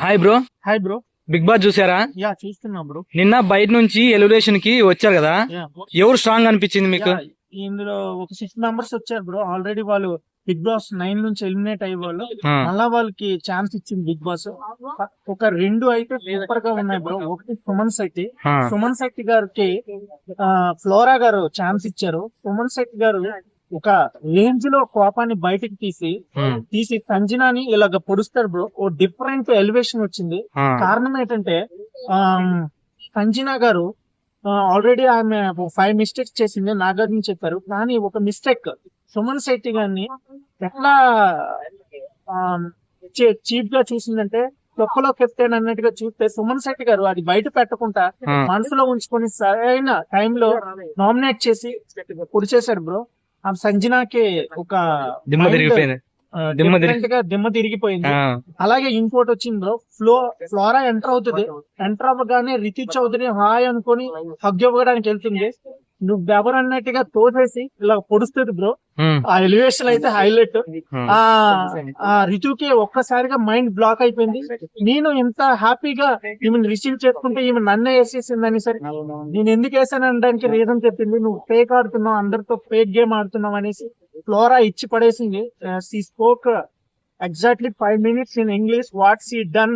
Hi bro hi bro big boss చూసారా? Yeah చూస్తున్నా bro నిన్న బయట నుంచి ఎలివేషన్కి వచ్చారు కదా? ఎవరు స్ట్రాంగ్ అనిపించింది మీకు? ఇందులో ఒక సిక్స్ మెంబర్స్ వచ్చారు బ్రో ఆల్రెడీ వాళ్ళు బిగ్ బాస్ నైన్ నుంచి ఎలిమినేట్ అయ్యే వాళ్ళు మళ్ళా వాళ్ళకి ఛాన్స్ ఇచ్చింది బిగ్ బాస్ ఒక రెండు అయితే సూపర్గా ఉన్నాయి బ్రో ఒకటి సుమన్ శెట్టి. సుమన్ శెట్టి గారికి ఫ్లోరా గారు ఛాన్స్ ఇచ్చారు. సుమన్ శెట్టి గారు ఒక రేంజ్లో కోపాన్ని బయటికి తీసి తీసి సంజనాని ఇలాగ పొడుస్తాడు బ్రో. ఓ డిఫరెంట్ ఎలివేషన్ వచ్చింది. ఆ, కారణం ఏంటంటే ఆమ్, సంజన గారు ఆల్రెడీ ఆమె ఫైవ్ మిస్టేక్స్ చేసింది నాగార్జున చెప్పారు. కానీ ఒక మిస్టేక్ సుమన్ శెట్టి గారిని ఎట్లా చీప్గా చూసిందంటే తొక్కలో కెప్టెన్ అన్నట్టుగా చూస్తే సుమన్ శెట్టి గారు అది బయట పెట్టకుండా ఆ. మనసులో ఉంచుకొని సరైన టైంలో నామినేట్ చేసి పొడి చేశాడు బ్రో. ఆ సంజనాకి ఒక దిమ్మ తిరిగిపోయింది. దిమ్మ దిమ్మ తిరిగిపోయింది. అలాగే ఇంకోటి వచ్చింది బ్రో ఫ్లో ఫ్లోరా ఎంటర్ అవుతుంది. ఎంటర్ అవ్వగానే రితు చౌదరి హాయ్ అనుకొని హగ్ ఇవ్వడానికి వెళ్తుంది. నువ్వు ఎవరు అన్నట్టుగా తోసేసి ఇలా పొడుస్తుంది బ్రో. ఆ ఎలివేషన్ అయితే హైలైట్ ఆ రితుకి ఒక్కసారిగా మైండ్ బ్లాక్ అయిపోయింది. నేను ఎంత హ్యాపీగా ఈమెను రిసీవ్ చేసుకుంటే ఈమె నన్నే వేసేసింది అని సరే నేను ఎందుకు వేసాను అనడానికి రీజన్ చెప్పింది. నువ్వు ఫేక్ ఆడుతున్నావు అందరితో ఫేక్ గేమ్ ఆడుతున్నావు అనేసి ఫ్లోరా ఇచ్చి పడేసింది. She spoke exactly five minutes in English what she done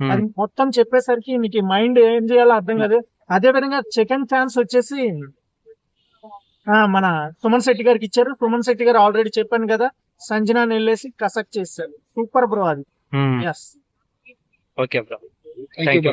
అది మొత్తం చెప్పేసరికి నీకు మైండ్ ఏం చేయాలో అర్థం కాదు. అదే విధంగా సెకండ్ ఛాన్స్ వచ్చేసి మన సుమన్ శెట్టి గారికి ఇచ్చారు. సుమన్ శెట్టి గారు ఆల్రెడీ చెప్పాను కదా సంజనాని వెళ్ళేసి కసక్ చేశారు. సూపర్ బ్రో అది. Yes okay bro thank you